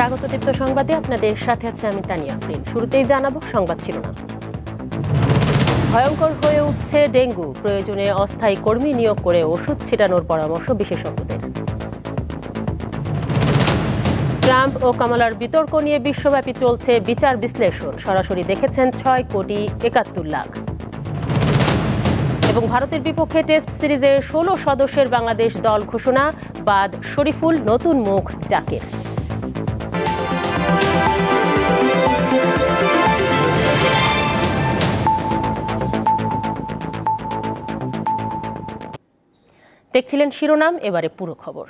স্বাগত দীপ্ত সংবাদে আপনাদের সাথে আছে আমি তানিয়া আফরিন। শুরুতেই জানাব সংবাদ শিরোনাম। ভয়ঙ্কর হয়ে উঠছে ডেঙ্গু। প্রয়োজনে অস্থায়ী কর্মী নিয়োগ করে ওষুধ ছিটানোর পরামর্শ বিশেষজ্ঞদের। ট্রাম্প ও কামালার বিতর্ক নিয়ে বিশ্বব্যাপী চলছে বিচার বিশ্লেষণ। সরাসরি দেখেছেন ছয় কোটি একাত্তর লাখ। এবং ভারতের বিপক্ষে টেস্ট সিরিজের ষোলো সদস্যের বাংলাদেশ দল ঘোষণা, বাদ শরীফুল নতুন মুখ জাকের। দেখছিলেন শিরোনাম, এবারে পুরো খবর।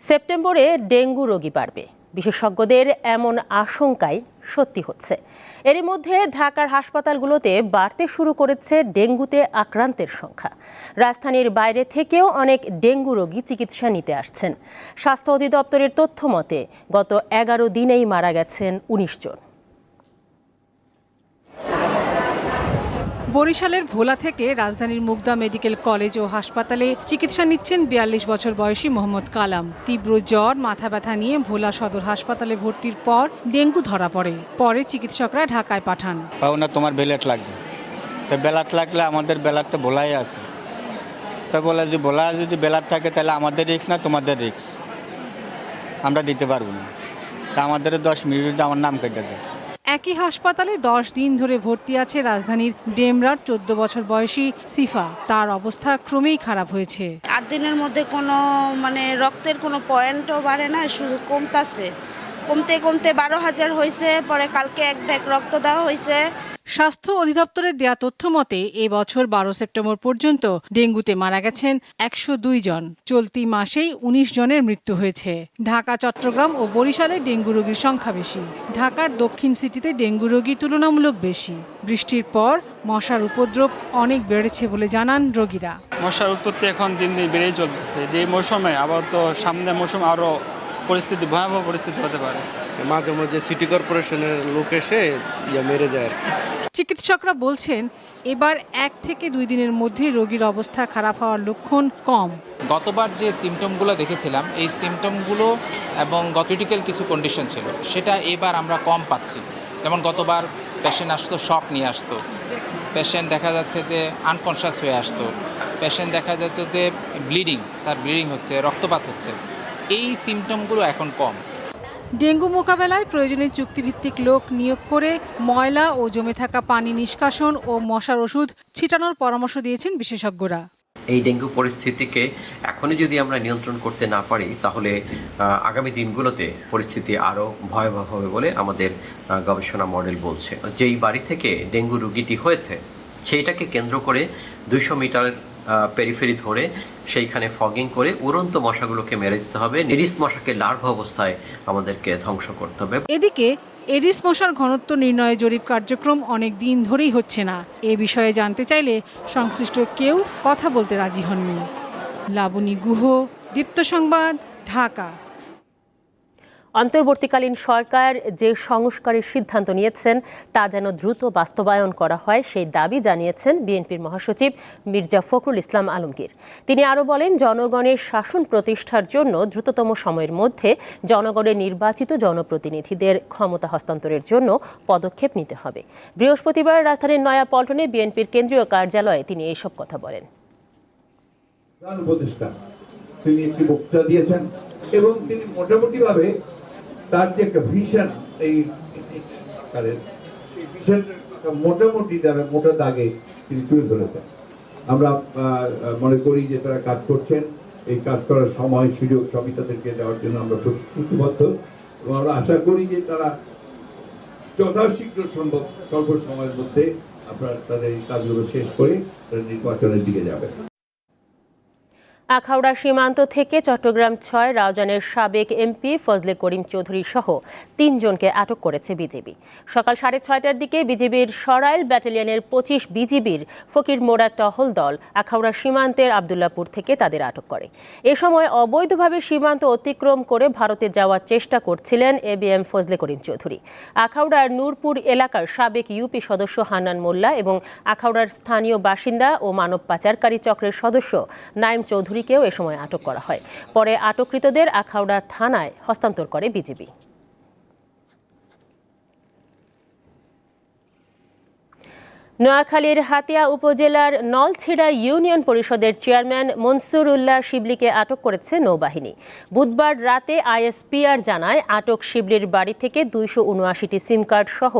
সেপ্টেম্বরে ডেঙ্গু রোগী বাড়বে। বিশেষজ্ঞদের এমন আশঙ্কাই সত্যি হচ্ছে। এরই মধ্যে ঢাকার হাসপাতালগুলোতে বাড়তে শুরু করেছে ডেঙ্গুতে আক্রান্তের সংখ্যা। রাজধানীর বাইরে থেকেও অনেক ডেঙ্গু রোগী চিকিৎসা নিতে আসছেন। স্বাস্থ্য অধিদপ্তরের তথ্য মতে গত এগারো দিনেই মারা গেছেন উনিশ জন। বরিশালের ভোলা থেকে রাজধানীর মুগদা মেডিকেল কলেজ ও হাসপাতালে চিকিৎসা নিচ্ছেন বিয়াল্লিশ বছর বয়সী মোহাম্মদ কালাম। তীব্র জ্বর, মাথা ব্যথা নিয়ে ভোলা সদর হাসপাতালে ভর্তির পর ডেঙ্গু ধরা পড়ে। পরে চিকিৎসকরা ঢাকায় পাঠান। না তোমার ব্যালেট লাগবে। তো ব্যালাট লাগলে আমাদের ব্যালাট তো ভোলাই আছে। তো বলে যে, ভোলা যদি ব্যালাট থাকে, তাহলে আমাদের রিক্স না তোমাদের রিক্স আমরা দিতে পারব না। তা আমাদের দশ মিনিট, আমার নাম কেটে দেয়। একই হাসপাতালে দশ দিন ধরে ভর্তি আছে রাজধানীর ডেমরার চোদ্দ বছর বয়সী সিফা। তার অবস্থা ক্রমেই খারাপ হয়েছে। আট দিনের মধ্যে কোনো মানে রক্তের কোনো পয়েন্টও বাড়ে না, শুধু কমতাছে। কমতে কমতে বারো হাজার হয়েছে, পরে কালকে এক ব্যাগ রক্ত দেওয়া হয়েছে। স্বাস্থ্য অধিদপ্তরের দেয়া তথ্য মতে এ বছর বারো সেপ্টেম্বর পর্যন্ত ডেঙ্গুতে মারা গেছেন একশো দুই জন। চলতি মাসেই ১৯ জনের মৃত্যু হয়েছে। ঢাকা চট্টগ্রাম ও বরিশালে ডেঙ্গু রোগীর সংখ্যা বেশি। ঢাকার দক্ষিণ সিটিতে ডেঙ্গু রোগী তুলনামূলক বেশি। বৃষ্টির পর মশার উপদ্রব অনেক বেড়েছে বলে জানান রোগীরা। মশার উৎপত্তি এখন দিন দিন বেড়েই চলতেছে। যে মৌসুমে আবার তো সামনে মৌসুম আরও পরিস্থিতি ভয়াবহ পরিস্থিতি হতে পারে। মাঝে মাঝে সিটি কর্পোরেশনের লোক এসে ইয়া মেরে যায় আর কি। চিকিৎসকরা বলছেন, এবার এক থেকে দুই দিনের মধ্যে রোগীর অবস্থা খারাপ হওয়ার লক্ষণ কম। গতবার যে সিমটমগুলো দেখেছিলাম, এই সিমটমগুলো এবং ক্রিটিক্যাল কিছু কন্ডিশন ছিল, সেটা এবার আমরা কম পাচ্ছি। যেমন গতবার পেশেন্ট আসতো শক নিয়ে আসতো। পেশেন্ট দেখা যাচ্ছে যে আনকনশাস হয়ে আসতো। পেশেন্ট দেখা যাচ্ছে যে ব্লিডিং তার ব্লিডিং হচ্ছে, রক্তপাত হচ্ছে। এই সিমটমগুলো এখন কম। ডেঙ্গু মোকাবেলায় প্রয়োজনে চুক্তিভিত্তিক লোক নিয়োগ করে ময়লা ও জমে থাকা পানি নিষ্কাশন ও মশার ওষুধ ছিটানোর পরামর্শ দিয়েছেন বিশেষজ্ঞরা। এই ডেঙ্গু পরিস্থিতিকে এখনই যদি আমরা নিয়ন্ত্রণ করতে না পারি, তাহলে আগামী দিনগুলোতে পরিস্থিতি আরও ভয়াবহ হবে বলে আমাদের গবেষণা মডেল বলছে। যেই বাড়ি থেকে ডেঙ্গু রুগীটি হয়েছে, সেইটাকে কেন্দ্র করে দুইশো মিটার পেরিফেরি ধরে সেইখানে ফগিং করে উড়ন্ত মশাগুলোকে মেরে দিতে হবে। এডিস মশাকে লার্ভ অবস্থায় আমাদেরকে ধ্বংস করতে হবে। এদিকে এডিস মশার ঘনত্ব নির্ণয়ে জরিপ কার্যক্রম অনেক দিন ধরেই হচ্ছে না। এ বিষয়ে জানতে চাইলে সংশ্লিষ্ট কেউ কথা বলতে রাজি হননি। লাবণী গুহ, দীপ্ত সংবাদ, ঢাকা। অন্তর্বর্তীকালীন সরকার যে সংস্কারের সিদ্ধান্ত নিয়েছেন, তা যেন দ্রুত বাস্তবায়ন করা হয়, সেই দাবি জানিয়েছেন বিএনপির মহাসচিব মির্জা ফখরুল ইসলাম আলমগীর। তিনি আরও বলেন, জনগণের শাসন প্রতিষ্ঠার জন্য দ্রুততম সময়ের মধ্যে জনগণের নির্বাচিত জনপ্রতিনিধিদের ক্ষমতা হস্তান্তরের জন্য পদক্ষেপ নিতে হবে। বৃহস্পতিবার রাজধানীর নয়া পল্টনে বিএনপির কেন্দ্রীয় কার্যালয়ে তিনি এইসব কথা বলেন। তিনি একটি বক্তৃতা দিয়েছেন এবং তিনি মোটামুটি ভাবে তার যে একটা ভিশন এই সরকারের, সেই মোটামুটি তারা মোটা দাগে তিনি তুলে ধরেছেন। আমরা মনে করি যে তারা কাজ করছেন এই কাজ করার সময় সুযোগ সবই তাদেরকে দেওয়ার জন্য আমরা প্রতিশ্রুতিবদ্ধ। এবং আমরা আশা করি যে তারা যথাশীঘ্র সম্ভব স্বল্প সময়ের মধ্যে আপনারা তাদের এই কাজগুলো শেষ করে তারা নির্বাচনের দিকে যাবেন। আখাউড়া সীমান্ত থেকে চট্টগ্রাম ছয়, রাউজানের সাবেক এমপি ফজলে করিম চৌধুরী সহ তিনজনকে আটক করেছে বিজিবি। সকাল সাড়ে ছয়টার দিকে বিজিবির সরাইল ব্যাটালিয়নের পঁচিশ বিজিবির ফকির মোড়া টহল দল আখাউড়া সীমান্তের আবদুল্লাপুর থেকে তাদের আটক করে। এ সময় অবৈধভাবে সীমান্ত অতিক্রম করে ভারতে যাওয়ার চেষ্টা করছিলেন A B M Fazle Karim Chowdhury. আখাউড়ার Nurpur এলাকার সাবেক ইউপি সদস্য হান্নান মোল্লা এবং আখাউড়ার স্থানীয় বাসিন্দা ও মানব পাচারকারী চক্রের সদস্য নাইম চৌধুরীকেও এ সময় আটক করা হয়। পরে আটককৃতদের আখাউড়া থানায় হস্তান্তর করে বিজিবি। নোয়াখালীর হাতিয়া উপজেলার নলছিড়া ইউনিয়ন পরিষদের চেয়ারম্যান মনসুর উল্লাহ শিবলিকে আটক করেছে নৌবাহিনী। বুধবার রাতে আইএসপিআর জানায়, আটক শিবলির বাড়ি থেকে দুইশো উনআশিটি সিম কার্ড সহ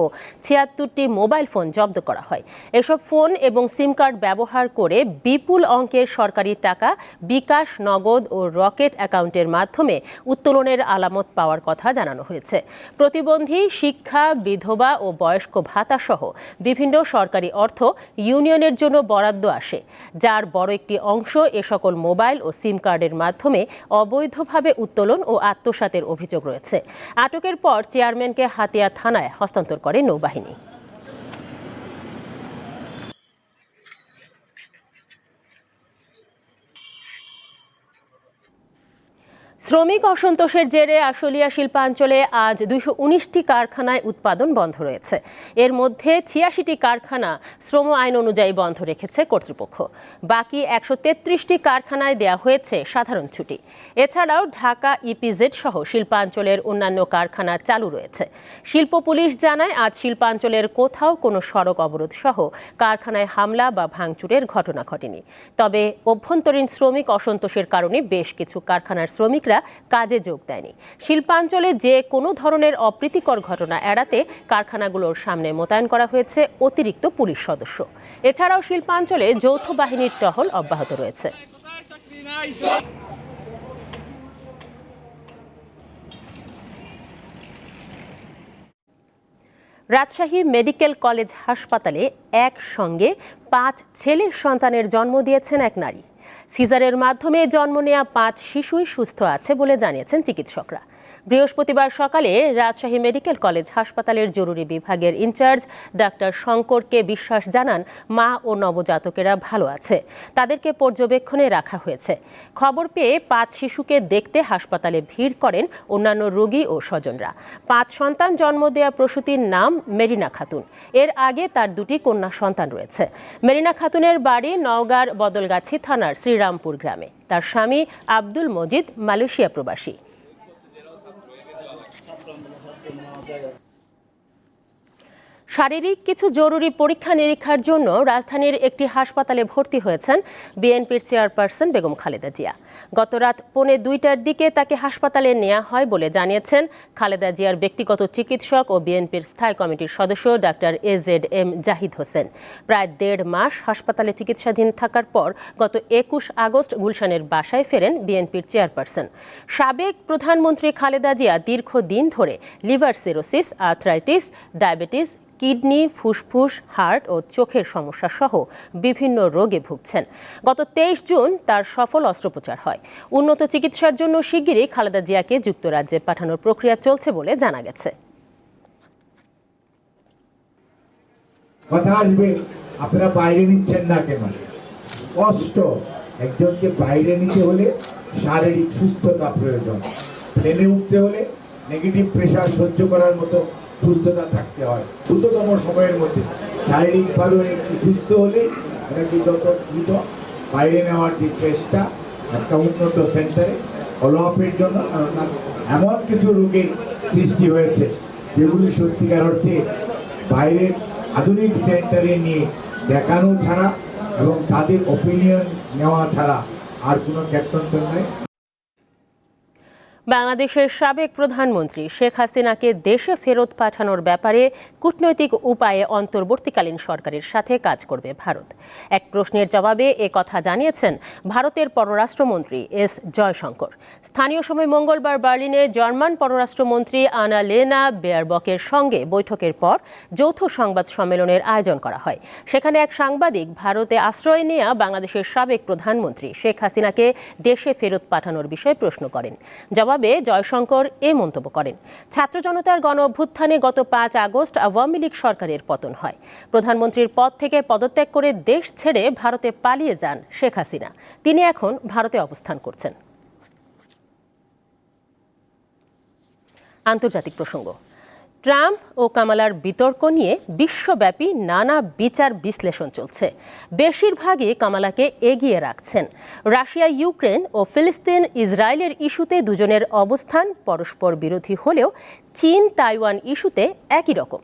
ছিয়াত্তরটি মোবাইল ফোন জব্দ করা হয়। এসব ফোন এবং সিম কার্ড ব্যবহার করে বিপুল অঙ্কের সরকারি টাকা, বিকাশ, নগদ ও রকেট অ্যাকাউন্টের মাধ্যমে উত্তোলনের আলামত পাওয়ার কথা জানানো হয়েছে। প্রতিবন্ধী, শিক্ষা, বিধবা ও বয়স্ক ভাতা সহ বিভিন্ন সরকারি অর্থ ইউনিয়নের জন্য বরাদ্দ আসে, যার বড় একটি অংশ এ সকল মোবাইল ও সিম কার্ডের মাধ্যমে অবৈধভাবে উত্তোলন ও আত্মসাতের অভিযোগ রয়েছে। আটকের পর চেয়ারম্যানকে হাতিয়া থানায় হস্তান্তর করে নৌবাহিনী। শ্রমিক অসন্তোষের জেরে আশুলিয়া শিল্পাঞ্চলে আজ দুইশো উনিশটি কারখানায় উৎপাদন বন্ধ রয়েছে। এর মধ্যে ছিয়াশিটি কারখানা শ্রম আইন অনুযায়ী বন্ধ রেখেছে কর্তৃপক্ষ। বাকি একশো তেত্রিশটি কারখানায় দেয়া হয়েছে সাধারণ ছুটি। এছাড়াও ঢাকা ইপিজেড সহ শিল্পাঞ্চলের অন্যান্য কারখানা চালু রয়েছে। শিল্প পুলিশ জানায়, আজ শিল্পাঞ্চলের কোথাও কোনো সড়ক অবরোধ সহ কারখানায় হামলা বা ভাঙচুরের ঘটনা ঘটেনি। তবে অভ্যন্তরীণ শ্রমিক অসন্তোষের কারণে বেশ কিছু কারখানার শ্রমিকরা কাজে যোগ দেয়নি। শিল্পাঞ্চলে যে কোনো ধরনের অপ্রীতিকর ঘটনা এড়াতে কারখানাগুলোর সামনে মোতায়েন করা হয়েছে অতিরিক্ত পুলিশ সদস্য। এছাড়াও শিল্পাঞ্চলে যৌথ বাহিনীর টহল অব্যাহত রয়েছে। রাজশাহী মেডিকেল কলেজ হাসপাতালে একসঙ্গে পাঁচ ছেলে সন্তানের জন্ম দিয়েছেন এক নারী। সিজারের মাধ্যমে জন্ম নেয়া পাঁচ শিশুই সুস্থ আছে বলে জানিয়েছেন চিকিৎসকরা। বৃহস্পতিবার সকালে রাজশাহী মেডিকেল কলেজ হাসপাতালের জরুরি বিভাগের ইনচার্জ ডাক্তার শঙ্করকে বিশ্বাস জানান মা ও নবজাতকেরা ভালো আছে। তাদেরকে পর্যবেক্ষণে রাখা হয়েছে। খবর পেয়ে পাঁচ শিশুকে দেখতে হাসপাতালে ভিড় করেন অন্যান্য রোগী ও স্বজনরা। পাঁচ সন্তান জন্ম দেয়া প্রসূতির নাম মেরিনা খাতুন। এর আগে তার দুটি কন্যা সন্তান রয়েছে। মেরিনা খাতুনের বাড়ি নওগাঁর বদলগাছি থানার শ্রীরামপুর গ্রামে। তার স্বামী আব্দুল মজিদ মালয়েশিয়া প্রবাসী। Yeah. শারীরিক কিছু জরুরি পরীক্ষা নিরীক্ষার জন্য রাজধানীর একটি হাসপাতালে ভর্তি হয়েছেন বিএনপির চেয়ারপারসন বেগম খালেদা জিয়া। গতরাত পৌনে দুইটার দিকে তাকে হাসপাতালে নেওয়া হয় বলে জানিয়েছেন খালেদা জিয়ার ব্যক্তিগত চিকিৎসক ও বিএনপির স্থায়ী কমিটির সদস্য doctor A Z M Zahid Hossain. প্রায় দেড় মাস হাসপাতালে চিকিৎসাধীন থাকার পর গত একুশ আগস্ট গুলশানের বাসায় ফেরেন বিএনপির চেয়ারপারসন। সাবেক প্রধানমন্ত্রী খালেদা জিয়া দীর্ঘদিন ধরে liver cirrhosis, arthritis, diabetes kidney, ফুসফুস, হার্ট ও চোখের সমস্যা সহ বিভিন্ন রোগে ভুগছেন। গত তেইশ জুন তার সফল অস্ত্রোপচার হয়। উন্নত চিকিৎসার জন্য শিগগিরই খালেদা জিয়াকে যুক্তরাজ্যে পাঠানোর প্রক্রিয়া চলছে বলে জানা গেছে। কথা আসবে, আপনারা বাইরে নিচ্ছেন না কেন? কষ্ট, একজনকে বাইরে নিতে হলে শারীরিক সুস্থতা প্রয়োজন। প্লেনে উঠতে হলে নেগেটিভ প্রেশার সহ্য করার মতো সুস্থতা থাকতে হয়। দ্রুততম সময়ের মধ্যে। শারীরিকভাবে একটু সুস্থ হলে এটাকে যত দ্রুত বাইরে নেওয়ার যে চেষ্টা, একটা উন্নত সেন্টারে ফলো আপের জন্য এমন কিছু রোগের সৃষ্টি হয়েছে, যেগুলি সত্যিকার অর্থে বাইরের আধুনিক সেন্টারে নিয়ে দেখানো ছাড়া এবং তাদের ওপিনিয়ন নেওয়া ছাড়া আর কোনো ক্যাপ্টন নেই। বাংলাদেশের সাবেক প্রধানমন্ত্রী শেখ হাসিনাকে দেশে ফেরত পাঠানোর ব্যাপারে কূটনৈতিক উপায়ে অন্তর্বর্তীকালীন সরকারের সাথে কাজ করবে ভারত। এক প্রশ্নের জবাবে এ কথা জানিয়েছেন ভারতের পররাষ্ট্রমন্ত্রী এস জয়শঙ্কর। স্থানীয় সময় মঙ্গলবার বার্লিনে জার্মান পররাষ্ট্রমন্ত্রী আনা লেনা বেয়ারবকের সঙ্গে বৈঠকের পর যৌথ সংবাদ সম্মেলনের আয়োজন করা হয়। সেখানে এক সাংবাদিক ভারতে আশ্রয় নেওয়া বাংলাদেশের সাবেক প্রধানমন্ত্রী শেখ হাসিনাকে দেশে ফেরত পাঠানোর বিষয়ে প্রশ্ন করেন। জবাবে জয়শঙ্কর এ মন্তব্য করেন। ছাত্র জনতার গণ অভ্যুত্থানে গত পাঁচ আগস্ট আওয়ামী লীগ সরকারের পতন হয়। প্রধানমন্ত্রীর পদ থেকে পদত্যাগ করে দেশ ছেড়ে ভারতে পালিয়ে যান শেখ হাসিনা। তিনি এখন ভারতে অবস্থান করছেন। আন্তর্জাতিক প্রসঙ্গ। ট্রাম্প ও কামালার বিতর্ক নিয়ে বিশ্বব্যাপী নানা বিচার বিশ্লেষণ চলছে। বেশিরভাগই কামালাকে এগিয়ে রাখছেন। রাশিয়া, ইউক্রেন ও ফিলিস্তিন, ইসরায়েলের ইস্যুতে দুজনের অবস্থান পরস্পর বিরোধী হলেও চীন তাইওয়ান ইস্যুতে একই রকম।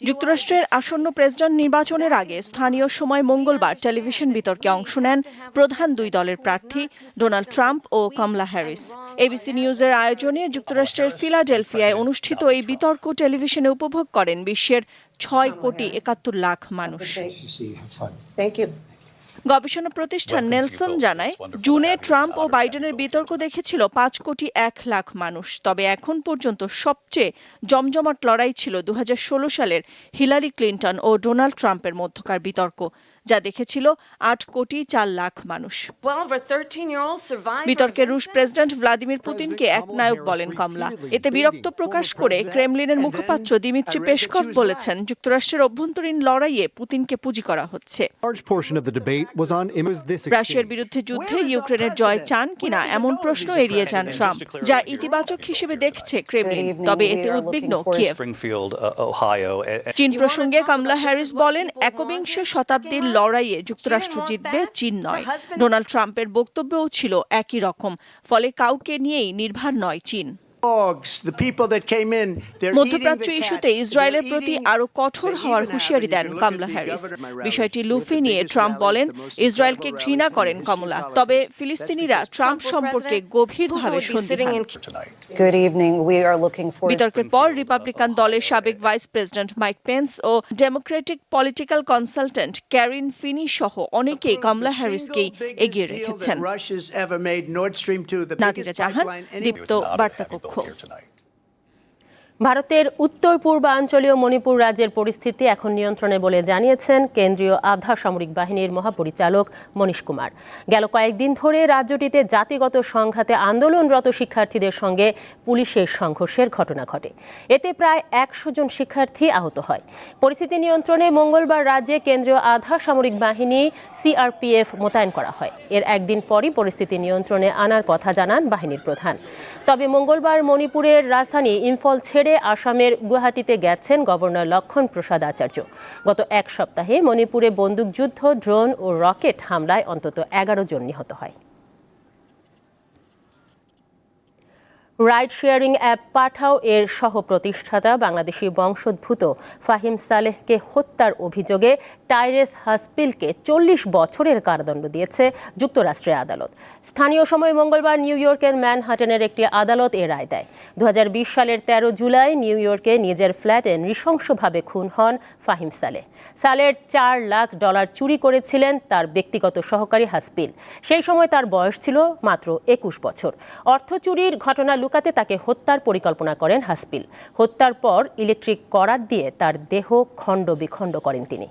যুক্তরাষ্ট্রের আসন্ন প্রেসিডেন্ট নির্বাচনের আগে স্থানীয় সময় মঙ্গলবার টেলিভিশন বিতর্কে অংশ নেন প্রধান দুই দলের প্রার্থী ডোনাল্ড ট্রাম্প ও কমলা হ্যারিস। এবিসি নিউজের আয়োজনে যুক্তরাষ্ট্রের ফিলাডেলফিয়ায় অনুষ্ঠিত এই বিতর্ক টেলিভিশনে উপভোগ করেন বিশ্বের ছয় কোটি একাত্তর লাখ মানুষ। গবেষণা প্রতিষ্ঠান নেলসন জানায় জুনে ট্রাম্প ও বাইডেনের বিতর্ক দেখেছিল পাঁচ কোটি এক লাখ মানুষ। তবে এখন পর্যন্ত সবচেয়ে জমজমাট লড়াই ছিল দু হাজার ষোলো সালের হিলারি ক্লিন্টন ও ডোনাল্ড ট্রাম্পের মধ্যকার বিতর্ক। যা দেখেছিল আট কোটি চার লাখ মানুষ। 12 or 13 year old survivor বিতর্কে রুশ প্রেসিডেন্ট ভ্লাদিমির পুতিনকে একনায়ক বলেন কমলা। এতে বিরক্ত প্রকাশ করে ক্রেমলিনের মুখপাত্র দিমিত্রি পেসকভ বলেছেন যুক্তরাষ্ট্রের অভ্যন্তরীণ লড়াইয়ে পুতিনকে পুঁজি করা হচ্ছে। রাশিয়ার বিরুদ্ধে যুদ্ধে ইউক্রেনের জয় চান কিনা এমন প্রশ্ন এড়িয়ে যান ট্রাম্প যা ইতিবাচক হিসেবে দেখছে ক্রেমলিন তবে এতে উদ্বিগ্ন কিয়েভ uh. চীন প্রসঙ্গে কমলা হ্যারিস বলেন একবিংশ শতাব্দীর লড়াইয়ে যুক্তরাষ্ট্র জিতবে চীন নয়। ডোনাল্ড ট্রাম্পের বক্তব্যও ছিল একই রকম ফলে কাউকে নিয়েই নির্ভর নয় চীন। মধ্যপ্রাচ্য ইস্যুতে ইসরায়েলের প্রতি আরও কঠোর হওয়ার হুঁশিয়ারি দেন কমলা হ্যারিস। বিষয়টি লুফে নিয়ে ট্রাম্প বলেন ইসরায়েলকে ঘৃণা করেন কমলা। তবে ফিলিস্তিনিরা ট্রাম্প সম্পর্কে গভীরভাবে সন্দিহান। good evening. We are looking for বিতর্কের পর রিপাবলিকান দলের সাবেক ভাইস প্রেসিডেন্ট মাইক পেন্স ও Democratic political consultant Karen Finney সহ অনেকেই কমলা হ্যারিসকেই এগিয়ে রেখেছেন। নাতিরা জাহান দীপ্ত cool. here tonight. ভারতের উত্তর পূর্বাঞ্চলীয় মণিপুর রাজ্যের পরিস্থিতি এখন নিয়ন্ত্রণে বলে জানিয়েছেন কেন্দ্রীয় আধা সামরিক বাহিনীর মহাপরিচালক মনীশ কুমার। গেল কয়েকদিন ধরে রাজ্যটিতে জাতিগত সংঘাতে আন্দোলনরত শিক্ষার্থীদের সঙ্গে পুলিশের সংঘর্ষের ঘটনা ঘটে। এতে প্রায় একশো জন শিক্ষার্থী আহত হয়। পরিস্থিতি নিয়ন্ত্রণে মঙ্গলবার রাজ্যে কেন্দ্রীয় আধা সামরিক বাহিনী সিআরপিএফ মোতায়েন করা হয়। এর একদিন পরই পরিস্থিতি নিয়ন্ত্রণে আনার কথা জানান বাহিনীর প্রধান। তবে মঙ্গলবার মণিপুরের রাজধানী ইম্ফল ছেড়ে আসামের গুয়াহাটিতে গেছেন গভর্নর লক্ষণ প্রসাদ আচার্য। গত এক সপ্তাহে মণিপুরে বন্দুকযুদ্ধ, ড্রোন ও রকেট হামলায় অন্তত এগারো জন নিহত হয়। রাইড শেয়ারিং অ্যাপ পাঠাও এর সহ প্রতিষ্ঠাতা বাংলাদেশি বংশোদ্ভূত ফাহিম সালেহকে হত্যার অভিযোগে টাইরেস হাসপিলকে চল্লিশ বছরের কারাদণ্ড দিয়েছে যুক্তরাষ্ট্রের আদালত। স্থানীয় সময় মঙ্গলবার নিউ ইয়র্কের ম্যানহাটনের একটি আদালত এ রায় দেয়। দু হাজার বিশ সালের ১৩ জুলাই নিউ ইয়র্কে নিজের ফ্ল্যাটে নৃশংসভাবে খুন হন ফাহিম সালেহ। সালের চার লাখ ডলার চুরি করেছিলেন তার ব্যক্তিগত সহকারী হাসপিল। সেই সময় তার বয়স ছিল মাত্র একুশ বছর। অর্থ চুরির ঘটনা লুকাতে তাকে হত্যার পরিকল্পনা করেন হাসপিল। হত্যার পর ইলেকট্রিক করাত দিয়ে তার দেহ খণ্ড বিখণ্ড করেন তিনি।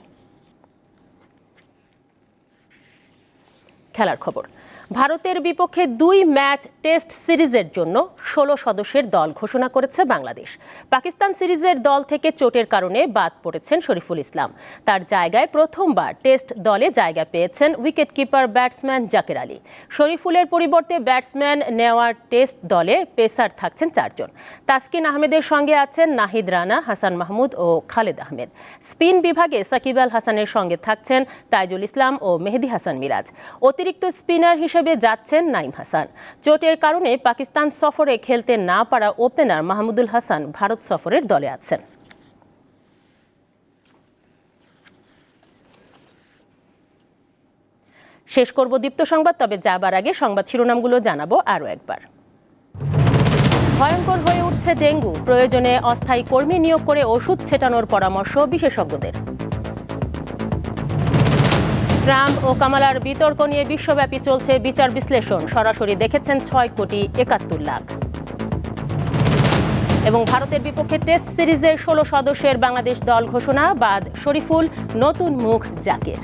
খেলার খবর। ভারতের বিপক্ষে দুই ম্যাচ টেস্ট সিরিজের জন্য ষোলো সদস্যের দল ঘোষণা করেছে বাংলাদেশ। পাকিস্তান সিরিজের দল থেকে চোটের কারণে বাদ পড়েছেন শরীফুল ইসলাম। তার জায়গায় প্রথমবার টেস্ট দলে জায়গা পেয়েছেন wicket keeper batsman Jaker Ali. শরীফুলের পরিবর্তে ব্যাটসম্যান নেওয়ার টেস্ট দলে পেসার থাকছেন চারজন। তাসকিন আহমেদের সঙ্গে আছেন নাহিদ রানা, হাসান মাহমুদ ও খালেদ আহমেদ। স্পিন বিভাগে সাকিব আল হাসানের সঙ্গে থাকছেন তাইজুল ইসলাম ও মেহেদি হাসান মিরাজ। অতিরিক্ত স্পিনার হিসেবে যাচ্ছেন নাইম হাসান। চোটের কারণে পাকিস্তান সফরে খেলতে না পারা ওপেনার মাহমুদুল হাসান ভারত সফরের দলে আছেন। শেষ করব দীপ্ত সংবাদ, তবে যাবার আগে সংবাদ শিরোনামগুলো জানাব আরও একবার। ভয়ঙ্কর হয়ে উঠছে ডেঙ্গু। প্রয়োজনে অস্থায়ী কর্মী নিয়োগ করে ওষুধ ছেটানোর পরামর্শ বিশেষজ্ঞদের। ট্রাম্প ও কামালার বিতর্ক নিয়ে বিশ্বব্যাপী চলছে বিচার বিশ্লেষণ। সরাসরি দেখেছেন ছয় কোটি একাত্তর লাখ। এবং ভারতের বিপক্ষে টেস্ট সিরিজের ষোলো সদস্যের বাংলাদেশ দল ঘোষণা, বাদ শরীফুল নতুন মুখ জাকির।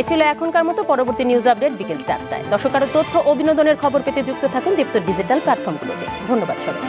এ ছিল এখনকার মতো, পরবর্তী নিউজ আপডেট বিকেল চারটায়। দর্শক, আরও তথ্য ও বিনোদনের খবর পেতে যুক্ত থাকুন দীপ্ত ডিজিটাল প্ল্যাটফর্মগুলোতে। ধন্যবাদ সবাই